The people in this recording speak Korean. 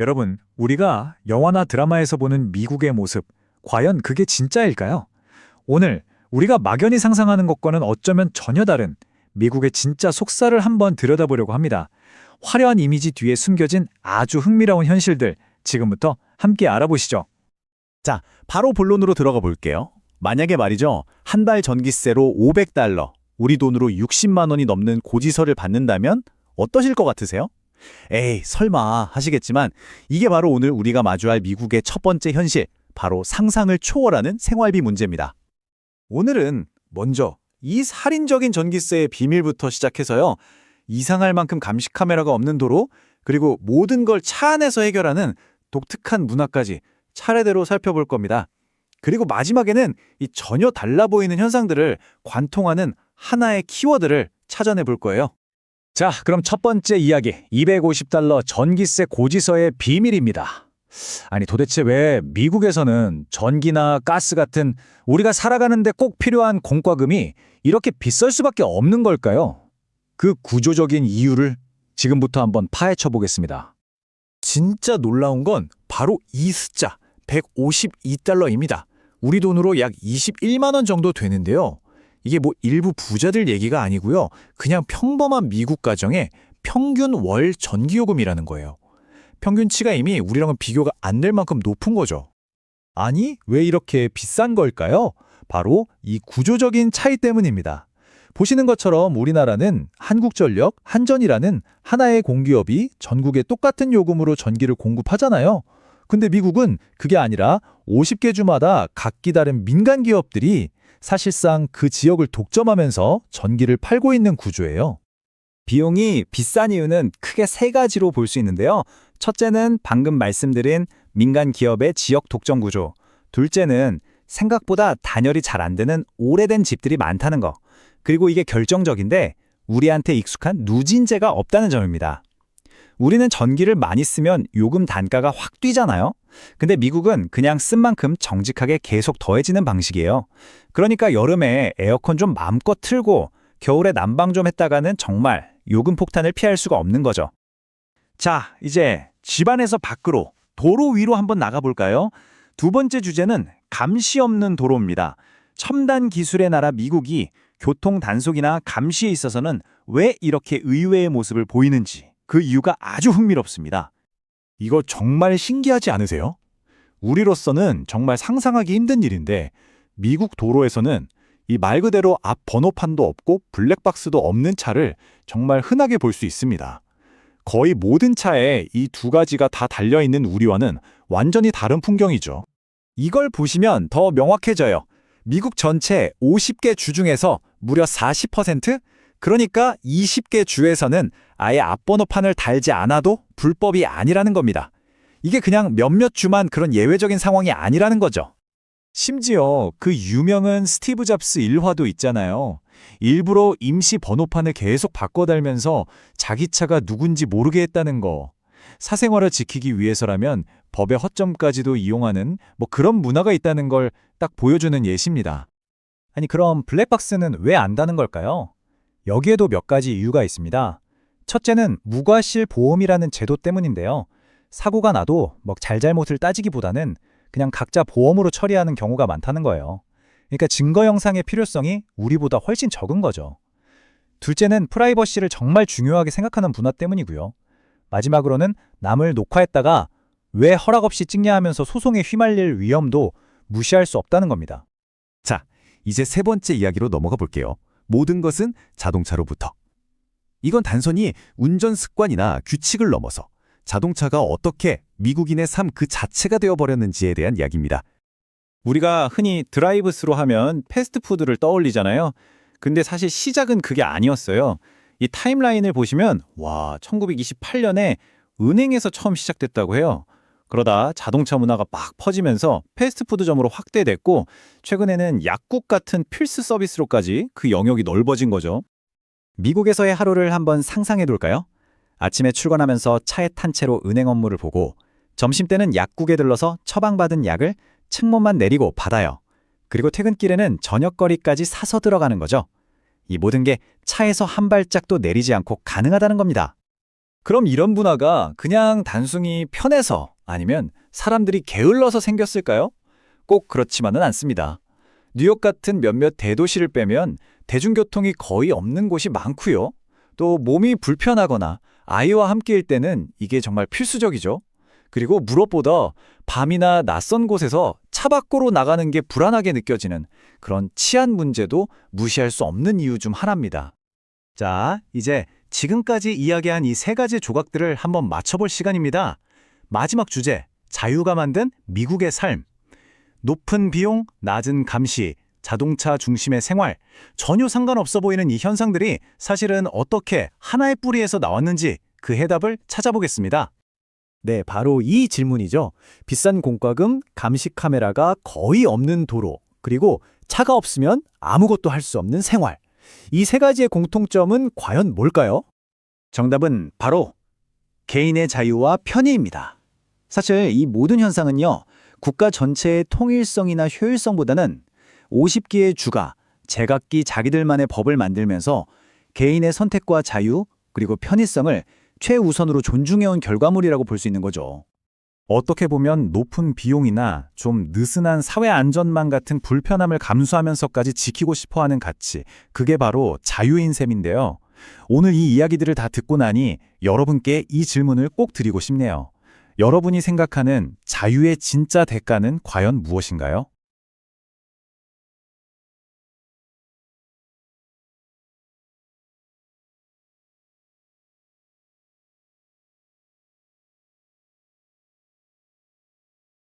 여러분, 우리가 영화나 드라마에서 보는 미국의 모습, 과연 그게 진짜일까요? 오늘 우리가 막연히 상상하는 것과는 어쩌면 전혀 다른 미국의 진짜 속살을 한번 들여다보려고 합니다. 화려한 이미지 뒤에 숨겨진 아주 흥미로운 현실들, 지금부터 함께 알아보시죠. 자, 바로 본론으로 들어가 볼게요. 만약에 말이죠. 한 달 전기세로 500달러, 우리 돈으로 60만 원이 넘는 고지서를 받는다면 어떠실 것 같으세요? 에이, 설마 하시겠지만 이게 바로 오늘 우리가 마주할 미국의 첫 번째 현실, 바로 상상을 초월하는 생활비 문제입니다. 오늘은 먼저 이 살인적인 전기세의 비밀부터 시작해서요. 이상할 만큼 감시 카메라가 없는 도로, 그리고 모든 걸 차 안에서 해결하는 독특한 문화까지 차례대로 살펴볼 겁니다. 그리고 마지막에는 이 전혀 달라 보이는 현상들을 관통하는 하나의 키워드를 찾아내 볼 거예요. 자, 그럼 첫 번째 이야기, 250달러 전기세 고지서의 비밀입니다. 아니, 도대체 왜 미국에서는 전기나 가스 같은 우리가 살아가는데 꼭 필요한 공과금이 이렇게 비쌀 수밖에 없는 걸까요? 그 구조적인 이유를 지금부터 한번 파헤쳐 보겠습니다. 진짜 놀라운 건 바로 이 숫자 152달러입니다. 우리 돈으로 약 21만 원 정도 되는데요. 이게 뭐 일부 부자들 얘기가 아니고요. 그냥 평범한 미국 가정의 평균 월 전기요금이라는 거예요. 평균치가 이미 우리랑은 비교가 안 될 만큼 높은 거죠. 아니, 왜 이렇게 비싼 걸까요? 바로 이 구조적인 차이 때문입니다. 보시는 것처럼 우리나라는 한국전력, 한전이라는 하나의 공기업이 전국에 똑같은 요금으로 전기를 공급하잖아요. 근데 미국은 그게 아니라 50개 주마다 각기 다른 민간 기업들이 사실상 그 지역을 독점하면서 전기를 팔고 있는 구조예요. 비용이 비싼 이유는 크게 세 가지로 볼 수 있는데요. 첫째는 방금 말씀드린 민간 기업의 지역 독점 구조. 둘째는 생각보다 단열이 잘 안 되는 오래된 집들이 많다는 거. 그리고 이게 결정적인데 우리한테 익숙한 누진제가 없다는 점입니다. 우리는 전기를 많이 쓰면 요금 단가가 확 뛰잖아요. 근데 미국은 그냥 쓴 만큼 정직하게 계속 더해지는 방식이에요. 그러니까 여름에 에어컨 좀 마음껏 틀고 겨울에 난방 좀 했다가는 정말 요금 폭탄을 피할 수가 없는 거죠. 자, 이제 집안에서 밖으로 도로 위로 한번 나가볼까요? 두 번째 주제는 감시 없는 도로입니다. 첨단 기술의 나라 미국이 교통 단속이나 감시에 있어서는 왜 이렇게 의외의 모습을 보이는지 그 이유가 아주 흥미롭습니다. 이거 정말 신기하지 않으세요? 우리로서는 정말 상상하기 힘든 일인데 미국 도로에서는 이 말 그대로 앞 번호판도 없고 블랙박스도 없는 차를 정말 흔하게 볼 수 있습니다. 거의 모든 차에 이 두 가지가 다 달려있는 우리와는 완전히 다른 풍경이죠. 이걸 보시면 더 명확해져요. 미국 전체 50개 주 중에서 무려 40%? 그러니까 20개 주에서는 아예 앞번호판을 달지 않아도 불법이 아니라는 겁니다. 이게 그냥 몇몇 주만 그런 예외적인 상황이 아니라는 거죠. 심지어 그 유명한 스티브 잡스 일화도 있잖아요. 일부러 임시 번호판을 계속 바꿔 달면서 자기 차가 누군지 모르게 했다는 거. 사생활을 지키기 위해서라면 법의 허점까지도 이용하는 뭐 그런 문화가 있다는 걸 딱 보여주는 예시입니다. 아니 그럼 블랙박스는 왜 안다는 걸까요? 여기에도 몇 가지 이유가 있습니다. 첫째는 무과실 보험이라는 제도 때문인데요. 사고가 나도 뭐 잘잘못을 따지기보다는 그냥 각자 보험으로 처리하는 경우가 많다는 거예요. 그러니까 증거 영상의 필요성이 우리보다 훨씬 적은 거죠. 둘째는 프라이버시를 정말 중요하게 생각하는 문화 때문이고요. 마지막으로는 남을 녹화했다가 왜 허락 없이 찍냐 하면서 소송에 휘말릴 위험도 무시할 수 없다는 겁니다. 자, 이제 세 번째 이야기로 넘어가 볼게요. 모든 것은 자동차로부터. 이건 단순히 운전 습관이나 규칙을 넘어서 자동차가 어떻게 미국인의 삶 그 자체가 되어버렸는지에 대한 이야기입니다. 우리가 흔히 드라이브스로 하면 패스트푸드를 떠올리잖아요. 근데 사실 시작은 그게 아니었어요. 이 타임라인을 보시면 와 1928년에 은행에서 처음 시작됐다고 해요. 그러다 자동차 문화가 막 퍼지면서 패스트푸드점으로 확대됐고 최근에는 약국 같은 필수 서비스로까지 그 영역이 넓어진 거죠. 미국에서의 하루를 한번 상상해 볼까요? 아침에 출근하면서 차에 탄 채로 은행 업무를 보고 점심때는 약국에 들러서 처방받은 약을 측문만 내리고 받아요. 그리고 퇴근길에는 저녁거리까지 사서 들어가는 거죠. 이 모든 게 차에서 한 발짝도 내리지 않고 가능하다는 겁니다. 그럼 이런 문화가 그냥 단순히 편해서 아니면 사람들이 게을러서 생겼을까요? 꼭 그렇지만은 않습니다. 뉴욕 같은 몇몇 대도시를 빼면 대중교통이 거의 없는 곳이 많고요. 또 몸이 불편하거나 아이와 함께일 때는 이게 정말 필수적이죠. 그리고 무엇보다 밤이나 낯선 곳에서 차 밖으로 나가는 게 불안하게 느껴지는 그런 치안 문제도 무시할 수 없는 이유 중 하나입니다. 자, 이제 지금까지 이야기한 이 세 가지 조각들을 한번 맞춰볼 시간입니다. 마지막 주제, 자유가 만든 미국의 삶. 높은 비용, 낮은 감시, 자동차 중심의 생활, 전혀 상관없어 보이는 이 현상들이 사실은 어떻게 하나의 뿌리에서 나왔는지 그 해답을 찾아보겠습니다. 네, 바로 이 질문이죠. 비싼 공과금, 감시 카메라가 거의 없는 도로, 그리고 차가 없으면 아무것도 할 수 없는 생활. 이 세 가지의 공통점은 과연 뭘까요? 정답은 바로 개인의 자유와 편의입니다. 사실 이 모든 현상은요, 국가 전체의 통일성이나 효율성보다는 50기의 주가, 제각기 자기들만의 법을 만들면서 개인의 선택과 자유, 그리고 편의성을 최우선으로 존중해온 결과물이라고 볼 수 있는 거죠. 어떻게 보면 높은 비용이나 좀 느슨한 사회 안전망 같은 불편함을 감수하면서까지 지키고 싶어 하는 가치, 그게 바로 자유인 셈인데요. 오늘 이 이야기들을 다 듣고 나니 여러분께 이 질문을 꼭 드리고 싶네요. 여러분이 생각하는 자유의 진짜 대가는 과연 무엇인가요?